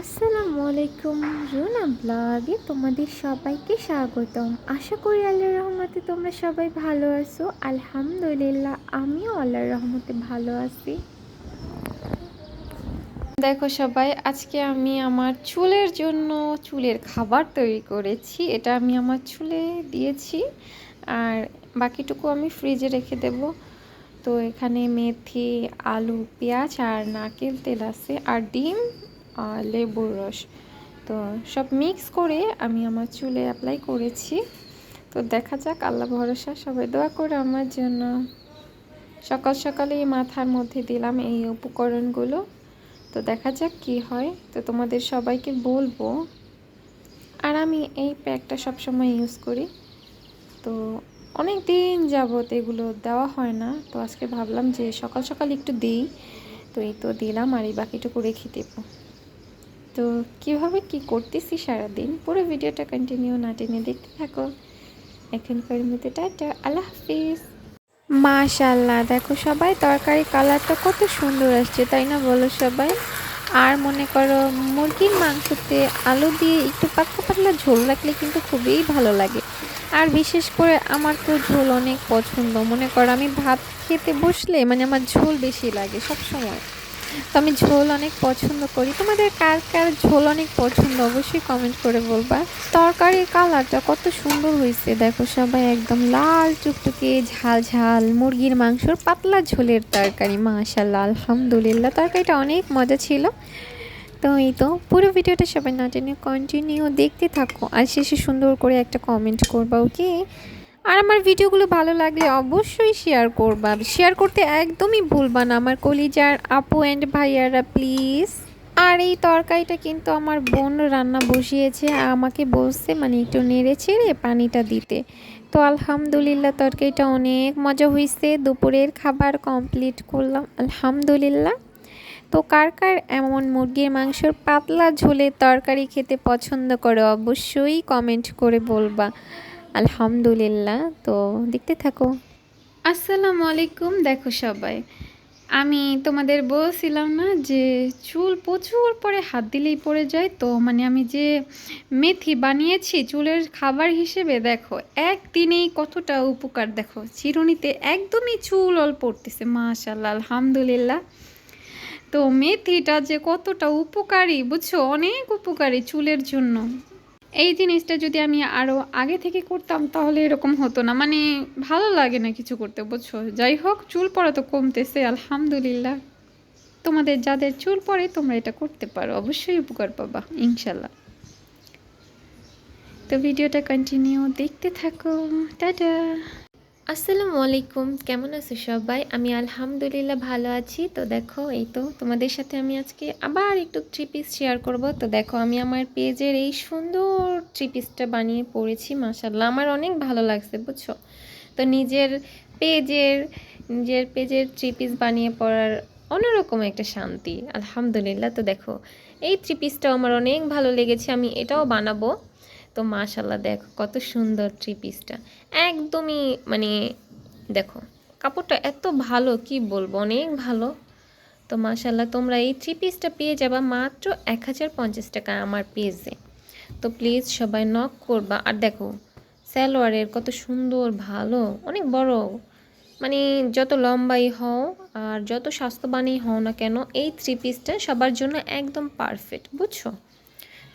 আসসালামু আলাইকুম রুনা ব্লগে তোমাদের সবাইকে স্বাগতম। আশা করি আল্লাহর রহমতে তোমরা সবাই ভালো আছো। আলহামদুলিল্লাহ, আমিও আল্লাহর রহমতে ভালো আছি। দেখো সবাই, আজকে আমি আমার চুলের জন্য চুলের খাবার তৈরি করেছি। এটা আমি আমার চুলে দিয়েছি। আর বাকিটুকু আমি ফ্রিজে রেখে দেব। তো এখানে মেথি, আলু, পেঁয়াজ আর নারকেল, তেল আছে। আর ডিম লেবুর রস। তো সব মিক্স করে আমি আমার চুলে অ্যাপ্লাই করেছি। তো দেখা যাক, আল্লাহ ভরসা, সবাই দোয়া করে আমার জন্য। সকাল সকালেই মাথার মধ্যে দিলাম এই উপকরণগুলো। তো দেখা যাক কি হয়। তো তোমাদের সবাইকে বলব, আর আমি এই প্যাকটা সবসময় ইউজ করি। তো অনেক দিন যাবত এগুলো দেওয়া হয় না। তো আজকে ভাবলাম যে সকাল সকাল একটু দিই। তো এই তো দিলাম আর এই বাকিটুকু রেখে দেবো। তো কীভাবে কি করতেছি সারাদিন? পুরো ভিডিওটা কন্টিনিউ না টেনে দেখতে থাকো। এখনকার মধ্যে টাটা, আল্লাহ হাফিজ। মাশাল্লাহ দেখো সবাই তরকারি কালারটা কত সুন্দর আসছে, তাই না বলো সবাই? আর মনে করো মুরগির মাংসতে আলু দিয়ে একটু পাতলা পাতলা ঝোল রাখলে কিন্তু খুবই ভালো লাগে। আর বিশেষ করে আমার তো ঝোল অনেক পছন্দ। মনে করো আমি ভাত খেতে বসলে মানে আমার ঝোল বেশি লাগে সব সময় তো আমি ঝোল অনেক পছন্দ করি। তোমাদের কার কার ঝোল অনেক পছন্দ অবশ্যই কমেন্ট করে বলবা। তরকারির কালারটা কত সুন্দর হয়েছে দেখো সবাই একদম লাল টুকটুকে ঝাল ঝাল মুরগির মাংসর পাতলা ঝোলের তরকারি। মাশাল্লাহ আলহামদুলিল্লাহ। তরকারিটা অনেক মজা ছিল। তো এই তো পুরো ভিডিওটা সবাই না টেনে কন্টিনিউ দেখতে থাকো। আর শেষে সুন্দর করে একটা কমেন্ট করবা ওকে আর আমার ভিডিওগুলো ভালো লাগলে অবশ্যই শেয়ার করবা শেয়ার করতে একদমই ভুলবা না আমার কলিজার আপু অ্যান্ড ভাইয়ারা প্লিজ আর এই তরকারিটা কিন্তু আমার বোন রান্না বসিয়েছে, আমাকে বলছে মানে একটু নেড়ে ছেড়ে পানিটা দিতে। তো আলহামদুলিল্লাহ, তরকারিটা অনেক মজা হয়েছে দুপুরের খাবার কমপ্লিট করলাম, আলহামদুলিল্লাহ। তো কার কার এমন মুরগির মাংসর পাতলা ঝোলের তরকারি খেতে পছন্দ করে অবশ্যই কমেন্ট করে বলবা। আলহামদুলিল্লাহ। তো দেখতে থাকো। আসসালামু আলাইকুম, দেখো সবাই। আমি তোমাদের বলছিলাম না যে চুল প্রচুর পরে হাত দিলেই পড়ে যায়, তো মানে আমি যে মেথি বানিয়েছি চুলের খাবার হিসেবে, দেখো, একদিনেই কতটা উপকার, দেখো, চিরুনিতে একদমই চুল অল পড়তেছে মাশাল্লাহ আলহামদুলিল্লাহ। তো মেথিটা যে কতটা উপকারী, বুঝছ, অনেক উপকারী চুলের জন্য। এই জিনিসটা যদি আমি আরও আগে থেকে করতাম, তাহলে এরকম হতো না। মানে ভালো লাগে না কিছু করতে, বুঝছ? যাই হোক, চুল পড়া তো কমতেছে, আলহামদুলিল্লাহ। তোমাদের যাদের চুল পড়ে, তোমরা এটা করতে পারো। অবশ্যই উপকার পাবা, ইনশাল্লাহ। তো ভিডিওটা কন্টিনিউ দেখতে থাকো। টাটা! আসসালামু আলাইকুম। কেমন আছো সবাই? আমি আলহামদুলিল্লাহ ভালো আছি। তো দেখো, এই তো তোমাদের সাথে আমি আজকে আবার একটু থ্রি পিস শেয়ার করব। তো দেখো, আমি আমার পেজের এই সুন্দর থ্রি পিসটা বানিয়ে পড়েছি মাসাল্লাহ আমার অনেক ভালো লাগছে, বুঝছ? তো নিজের পেজের নিজের পেজের থ্রি পিস বানিয়ে পড়ার অন্যরকম একটা শান্তি, আলহামদুলিল্লাহ। তো দেখো, এই থ্রি পিসটাও আমার অনেক ভালো লেগেছে, আমি এটাও বানাবো। তো মাশাল্লাহ দেখো কত সুন্দর থ্রি পিসটা একদমই মানে দেখো, কাপড়টা এত ভালো, কি বলব, অনেক ভালো। তো মাশাল্লাহ তোমরা এই থ্রি পিসটা পেয়ে যাবা মাত্র এক হাজার পঞ্চাশ টাকা আমার পেজে তো প্লিজ সবাই নক করবা। আর দেখো স্যালোয়ারের কত সুন্দর, ভালো, অনেক বড়। মানে যত লম্বাই হও আর যত স্বাস্থ্যবানই হও না কেন, এই থ্রি পিসটা সবার জন্য একদম পারফেক্ট বুঝছ?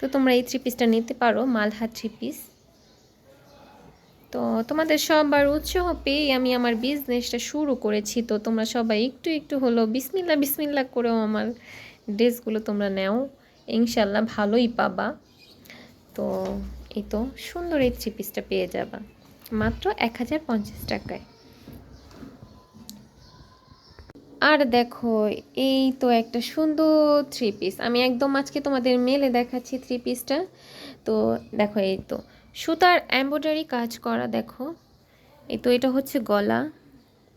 তো তোমরা এই থ্রি পিসটা নিতে পারো, মালহা থ্রি পিস তো তোমাদের সবার উৎসাহ পেয়েই আমি আমার বিজনেসটা শুরু করেছি। তো তোমরা সবাই একটু একটু হলো বিসমিল্লা বিসমিল্লা করেও আমার ড্রেসগুলো তোমরা নেও। ইনশাল্লাহ ভালোই পাবা। তো এই তো সুন্দর এই থ্রি পিসটা পেয়ে যাবা। মাত্র এক হাজার পঞ্চাশ টাকায়। আর দেখো, এই তো একটা সুন্দর থ্রি পিস আমি একদম আজকে তোমাদের মেলে দেখাচ্ছি থ্রি পিসটা তো দেখো, এই তো। সুতার এম্ব্রয়ডারি কাজ করা, দেখো। এই তো, এটা হচ্ছে গলা,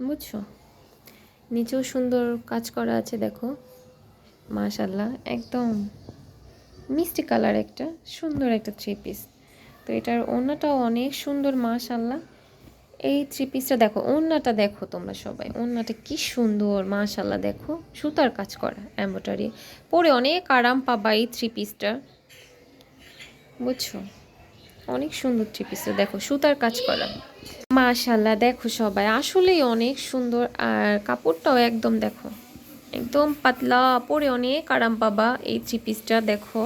বুঝছ? নিচেও সুন্দর কাজ করা আছে, দেখো। মাশাল্লাহ একদম মিষ্টি কালার একটা, সুন্দর একটা থ্রি পিস তো এটার ওনাটাও অনেক সুন্দর মাশাল্লাহ এই থ্রি পিসটা দেখো, ওড়নাটা দেখো তোমরা সবাই। ওড়নাটা কি সুন্দর মাশাল্লাহ দেখো। সুতার কাজ করা এম্বোটারি পরে অনেক আরাম পাবা এই থ্রি পিসটা বুঝছ? অনেক সুন্দর থ্রি পিসটা দেখো, সুতার কাজ করা। মাশাল্লাহ দেখো সবাই, আসলেই অনেক সুন্দর। আর কাপড়টাও একদম দেখো, একদম পাতলা। পরে অনেক আরাম পাবা এই থ্রি পিসটা দেখো।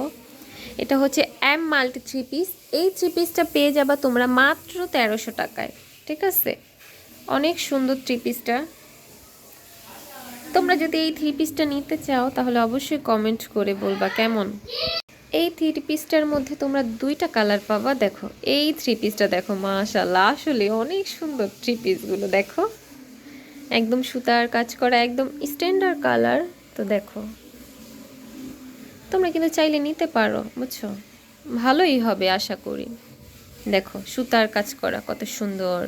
এটা হচ্ছে এম মাল্টি থ্রি পিস এই থ্রি পিসটা পেয়ে যাবা তোমরা মাত্র তেরোশো টাকায়। ঠিক আছে? অনেক সুন্দর থ্রি পিসটা তোমরা যদি এই থ্রি পিসটা নিতে চাও, তাহলে অবশ্যই কমেন্ট করে বলবা কেমন? এই থ্রি পিসটার মধ্যে তোমরা দুইটা কালার পাবা, দেখো। এই থ্রি পিসটা দেখো মাশাল্লাহ আসলে অনেক সুন্দর থ্রি পিসগুলো দেখো। একদম সুতার কাজ করা, একদম স্ট্যান্ডার্ড কালার তো দেখো। তোমরা কিন্তু চাইলে নিতে পারো, বুঝছ? ভালোই হবে, আশা করি। দেখো, সুতার কাজ করা কত সুন্দর।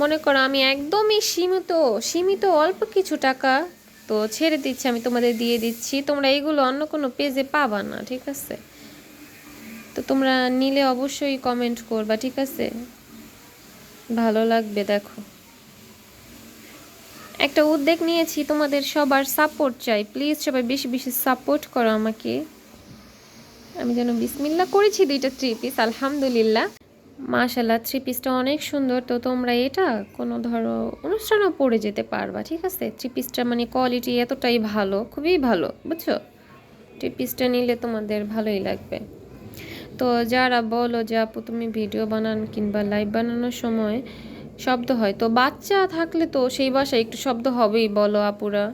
মনে করো আমি একদমই সীমিত সীমিত অল্প কিছু টাকা তো ছেড়ে দিচ্ছি, আমি তোমাদের দিয়ে দিচ্ছি। তোমরা এগুলো অন্য কোনো পেজে পাবা না, ঠিক আছে? তো তোমরা নিলে অবশ্যই কমেন্ট করবা, ঠিক আছে? ভালো লাগবে, দেখো। একটা উদ্যোগ নিয়েছি, তোমাদের সবার সাপোর্ট চাই। প্লিজ সবাই বেশি বেশি সাপোর্ট করো আমাকে। আমি যেন বিসমিল্লা করেছি দুইটা থ্রি পিস আলহামদুলিল্লাহ। মাশাল্লাহ থ্রি পিসটা অনেক সুন্দর। তো তোমরা এটা কোনো ধরো অনুষ্ঠানেও পরে যেতে পারবা, ঠিক আছে? থ্রি পিসটা মানে কোয়ালিটি এতটাই ভালো, খুবই ভালো, বুঝছ? থ্রি পিসটা নিলে তোমাদের ভালোই লাগবে। তো যারা বলো যে আপু, তুমি ভিডিও বানান কিংবা লাইভ বানানোর সময় শব্দ হয়, তো বাচ্চা থাকলে তো সেই বাসায় একটু শব্দ হবেই, বলো আপুরা।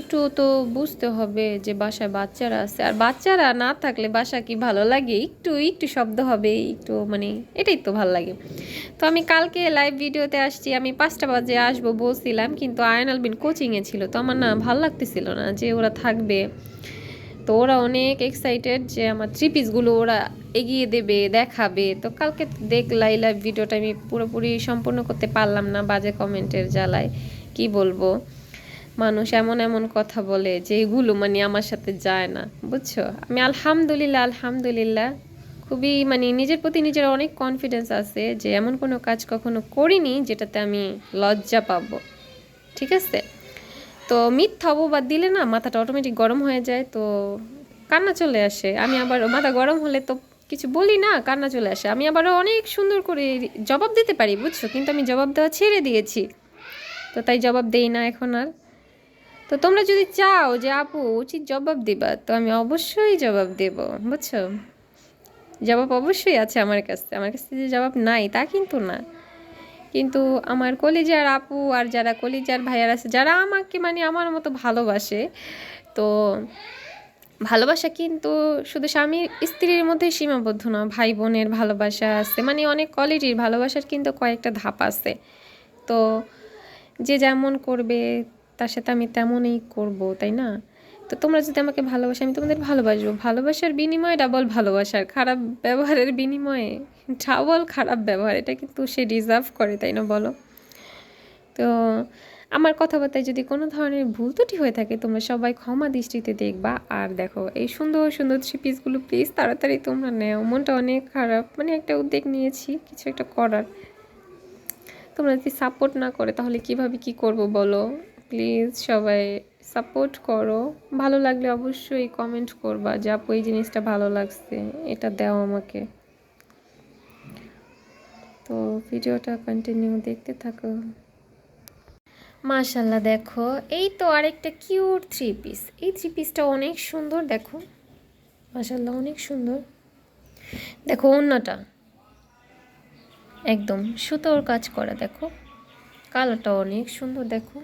একটু তো বুঝতে হবে যে বাসায় বাচ্চারা আছে। আর বাচ্চারা না থাকলে বাসা কি ভালো লাগে? একটু একটু শব্দ হবে, একটু মানে এটাই তো ভালো লাগে। তো আমি কালকে লাইভ ভিডিওতে আসছি, আমি পাঁচটা বাজে আসব বলছিলাম, কিন্তু আয়ন আলবিন কোচিংয়ে ছিল, তো আমার না ভালো লাগতেছিল না যে ওরা থাকবে। তো ওরা অনেক এক্সাইটেড যে আমার থ্রি পিসগুলো ওরা এগিয়ে দেবে, দেখাবে। তো কালকে দেখলাই লাইভ ভিডিওটা আমি পুরোপুরি সম্পূর্ণ করতে পারলাম না বাজে কমেন্টের জ্বালায়। কি বলব? মানুষ এমন এমন কথা বলে যে এগুলো মানে আমার সাথে যায় না, বুঝছ? আমি আলহামদুলিল্লাহ আলহামদুলিল্লাহ খুবই মানে নিজের প্রতি নিজের অনেক কনফিডেন্স আছে যে এমন কোনো কাজ কখনো করিনি যেটাতে আমি লজ্জা পাব, ঠিক আছে? তো মিথ্যা অপবাদ দিলে না মাথাটা অটোমেটিক গরম হয়ে যায়, তো কান্না চলে আসে। আমি আবার মাথা গরম হলে তো কিছু বলি না, কান্না চলে আসে। আমি আবারও অনেক সুন্দর করে জবাব দিতে পারি, বুঝছ? কিন্তু আমি জবাব দেওয়া ছেড়ে দিয়েছি। তো তাই জবাব দেই না এখন আর। তো তোমরা যদি চাও যে আপু উচিত জবাব দিবা, তো আমি অবশ্যই জবাব দেব, বুঝছ? জবাব অবশ্যই আছে আমার কাছে। আমার কাছে যে জবাব নাই তা কিন্তু না। কিন্তু আমার কলিজার আপু আর যারা কলিজার ভাইয়ার আছে, যারা আমাকে মানে আমার মতো ভালোবাসে, তো ভালোবাসা কিন্তু শুধু স্বামী স্ত্রীর মধ্যেই সীমাবদ্ধ না ভাই বোনের ভালোবাসা আছে মানে অনেক কোয়ালিটির ভালোবাসার কিন্তু কয়েকটা ধাপ আছে। তো যে যেমন করবে তার সাথে আমি তেমনই করব, তাই না? তো তোমরা যদি আমাকে ভালোবাসো, আমি তোমাদের ভালোবাসবো। ভালোবাসার বিনিময়ে ডাবল ভালোবাসার, খারাপ ব্যবহারের বিনিময়ে ডাবল খারাপ ব্যবহার, এটা কিন্তু সে ডিজার্ভ করে, তাই না বলো? তো আমার কথাবার্তায় যদি কোনো ধরনের ভুল ত্রুটি হয়ে থাকে, তোমরা সবাই ক্ষমা দৃষ্টিতে দেখবা। আর দেখো, এই সুন্দর সুন্দর থ্রি পিসগুলো প্লিজ তাড়াতাড়ি তোমরা নেও। মনটা অনেক খারাপ মানে একটা উদ্যোগ নিয়েছি, কিছু একটা করার। তোমরা যদি সাপোর্ট না করে, তাহলে কীভাবে কি করব বলো? প্লিজ সবাই সাপোর্ট করো। ভালো লাগলে অবশ্যই কমেন্ট করবা যে আপু এই জিনিসটা ভালো লাগছে, এটা দাও আমাকে। তো ভিডিওটা কন্টিনিউ দেখতে থাকো। মাশাল্লাহ দেখো, এই তো আরেকটা কিউট থ্রি পিস এই থ্রি পিসটা অনেক সুন্দর, দেখো। মাশাল্লাহ অনেক সুন্দর। দেখো অন্যটা একদম সুতোর কাজ করা, দেখো। কালারটা অনেক সুন্দর, দেখো।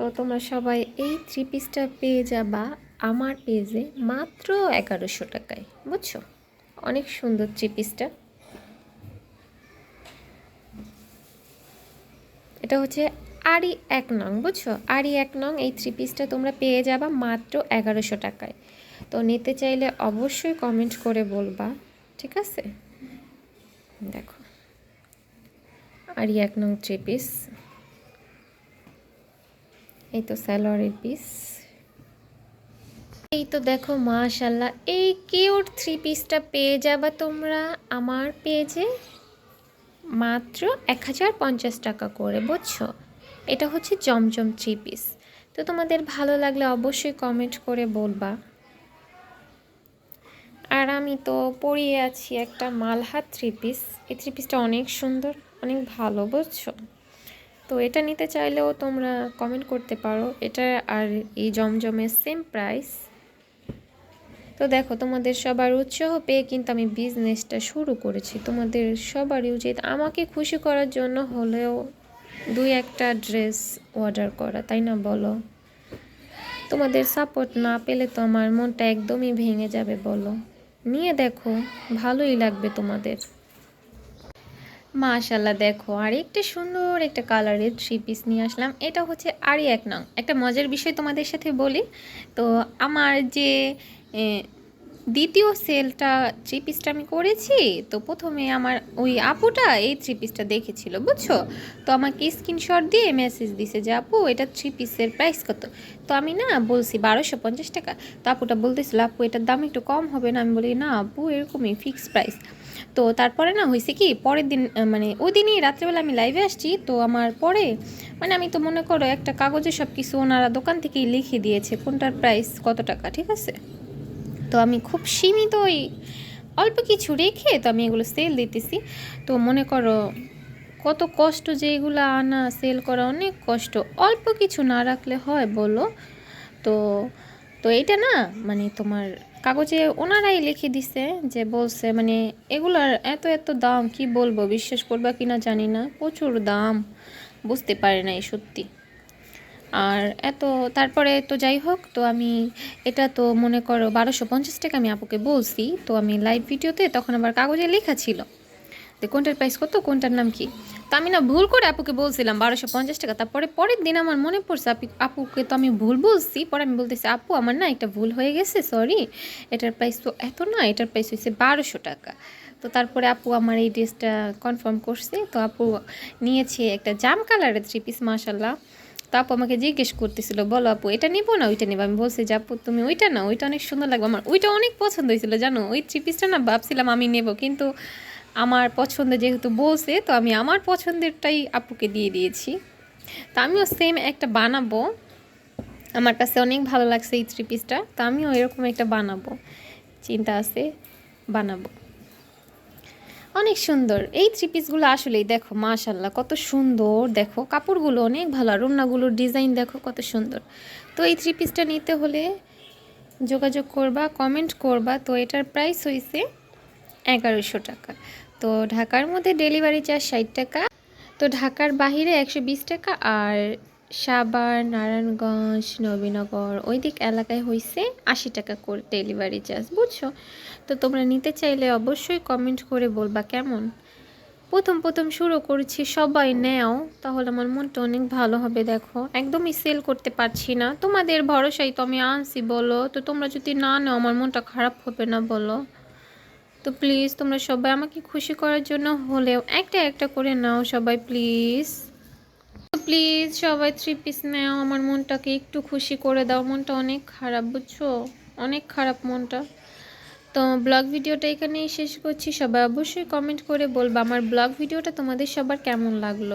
তো তোমরা সবাই এই থ্রি পিসটা পেয়ে যাবা আমার পেজে মাত্র এগারোশো টাকায়, বুঝছ? অনেক সুন্দর থ্রি পিসটা এটা হচ্ছে আড়ি এক নং, বুঝছ? আড়ি এক নং এই থ্রি পিসটা তোমরা পেয়ে যাবা মাত্র এগারোশো টাকায়। তো নিতে চাইলে অবশ্যই কমেন্ট করে বলবা, ঠিক আছে? দেখো, আড়ি এক নং থ্রি পিস এই তো স্যালোয়ারের পিস এই তো দেখো মাশাল্লাহ এই কিউট থ্রি পিসটা পেয়ে যাবা তোমরা আমার পেজে মাত্র এক হাজার পঞ্চাশ টাকা করে, বুঝছ? এটা হচ্ছে জমজম থ্রি পিস তো তোমাদের ভালো লাগলে অবশ্যই কমেন্ট করে বলবা। আর আমি তো পরিয়ে আছি একটা মালহাত থ্রি পিস এই থ্রি পিসটা অনেক সুন্দর, অনেক ভালো, বুঝছ? তো এটা নিতে চাইলেও তোমরা কমেন্ট করতে পারো। এটা আর এই জমজমের সেম প্রাইস তো দেখো, তোমাদের সবার উৎসাহ পেয়ে কিন্তু আমি বিজনেসটা শুরু করেছি। তোমাদের সবারই উচিত আমাকে খুশি করার জন্য হলেও দুই একটা ড্রেস অর্ডার করা, তাই না বলো? তোমাদের সাপোর্ট না পেলে তো আমার মনটা একদমই ভেঙে যাবে, বলো? নিয়ে দেখো, ভালোই লাগবে তোমাদের। মাশাল্লাহ দেখো। আর একটা সুন্দর একটা কালারের থ্রি পিস নিয়ে আসলাম। এটা হচ্ছে আরই এক নং। একটা মজার বিষয় তোমাদের সাথে বলি। তো আমার যে দ্বিতীয় সেলটা থ্রি পিসটা আমি করেছি, তো প্রথমে আমার ওই আপুটা এই থ্রি পিসটা দেখেছিল, বুঝছ? তো আমাকে স্ক্রিনশট দিয়ে মেসেজ দিছে যে, আপু, এটা থ্রি পিসের প্রাইস কত? তো আমি না বলছি বারোশো পঞ্চাশ টাকা। তো আপুটা বলতেছিল, আপু, এটার দাম একটু কম হবে না? আমি বলি, না, আপু, এরকমই ফিক্সড প্রাইস তো তারপরে না হয়েছে কি, পরের দিন মানে ওই দিনই রাত্রেবেলা আমি লাইভে আসছি, তো আমার পরে মানে আমি তো মনে করো একটা কাগজে সব কিছু ওনারা দোকান থেকেই লিখে দিয়েছে, কোনটার প্রাইস কত টাকা, ঠিক আছে? তো আমি খুব সীমিত ওই অল্প কিছু রেখে তো আমি এগুলো সেল দিতেছি। তো মনে করো কত কষ্ট যে এগুলো আনা সেল করা অনেক কষ্ট। অল্প কিছু না রাখলে হয় বলো। তো তো এটা না মানে তোমার কাগজে ওনারাই লিখে দিছে যে বলছে মানে এগুলার এত এত দাম কি বলব? বিশ্বাস করবা কিনা জানি না। প্রচুর দাম। বুঝতে পারে না এই সত্যি। আর এত, তারপরে তো যাই হোক, তো আমি এটা তো মনে করো বারোশো পঞ্চাশ টাকা আমি আপুকে বলছি, তো আমি লাইভ ভিডিওতে তখন আবার কাগজে লেখা ছিল যে কোনটার প্রাইস কত, কোনটার নাম কি। তো আমি না ভুল করে আপুকে বলছিলাম বারোশো পঞ্চাশ টাকা, তারপরে পরের দিন আমার মনে পড়ছে আপু, আপুকে তো আমি ভুল বলছি, পরে আমি বলতেছি, আপু, আমার না একটা ভুল হয়ে গেছে সরি এটার প্রাইস তো এত না, এটার প্রাইস হয়েছে বারোশো টাকা। তো তারপরে আপু আমার এই ড্রেসটা কনফার্ম করছে, তো আপু নিয়েছে একটা জাম কালারের থ্রি পিস মাসাল্লাহ তো আপু আমাকে জিজ্ঞেস করতেছিল, বলো আপু, এটা নিবো না, ওইটা নিবো? আমি বলছি, যে আপু, তুমি ওইটা না ওইটা অনেক সুন্দর লাগবে। আমার ওইটা অনেক পছন্দ হয়েছিল, জানো? ওই থ্রি পিসটা না ভাবছিলাম আমি নেব, কিন্তু আমার পছন্দ যেহেতু বলছে, তো আমি আমার পছন্দেরটাই আপুকে দিয়ে দিয়েছি। তো আমিও সেম একটা বানাবো। আমার কাছে অনেক ভালো লাগছে এই থ্রি পিসটা তো আমিও এরকম একটা বানাবো। চিন্তা আছে, বানাবো। অনেক সুন্দর। এই থ্রি পিসগুলো আসলেই দেখো মাশাল্লাহ কত সুন্দর। দেখো, কাপড়গুলো অনেক ভালো, আর ওড়নাগুলোর ডিজাইন দেখো কত সুন্দর। তো এই থ্রি পিসটা নিতে হলে যোগাযোগ করবা কমেন্ট করবা। তো এটার প্রাইস হয়েছে এগারোশো টাকা। তো ঢাকার মধ্যে ডেলিভারি চার্জ ষাট টাকা। তো ঢাকার বাহিরে একশো বিশ টাকা, আর সাভার, নারায়ণগঞ্জ, নবীনগর, ওই দিক এলাকায় হয়েছে আশি টাকা করে ডেলিভারি চার্জ বুঝছ? তো তোমরা নিতে চাইলে অবশ্যই কমেন্ট করে বলবা কেমন? প্রথম প্রথম শুরু করেছি, সবাই নেও, তাহলে আমার মনটা অনেক ভালো হবে, দেখো। একদমই সেল করতে পারছি না। তোমাদের ভরসাই তো আমি আনছি, বলো। তো তোমরা যদি না নাও, আমার মনটা খারাপ হবে না, বলো। তো প্লিজ তোমরা সবাই আমাকে খুশি করার জন্য হলেও একটা একটা করে নাও সবাই প্লিজ প্লিজ সবাই থ্রি পিস নাও, আমার মনটাকে একটু খুশি করে দাও। মনটা অনেক খারাপ, বুঝছ? অনেক খারাপ মনটা। তো ব্লগ ভিডিওটা এখানেই শেষ করছি। সবাই অবশ্যই কমেন্ট করে বলব আমার ব্লগ ভিডিওটা তোমাদের সবার কেমন লাগল।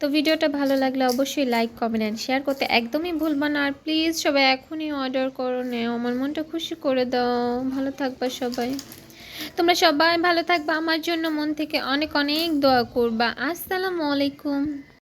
তো ভিডিওটা ভালো লাগলে অবশ্যই লাইক কমেন্ট অ্যান্ড শেয়ার করতে একদমই ভুলবা না। আর প্লিজ সবাই এখনই অর্ডার করো নেও। আমার মনটা খুশি করে দাও। ভালো থাকবা সবাই। তোমরা সবাই ভালো থাকবা। আমার জন্য মন থেকে অনেক অনেক দোয়া করবা। আসসালামু আলাইকুম।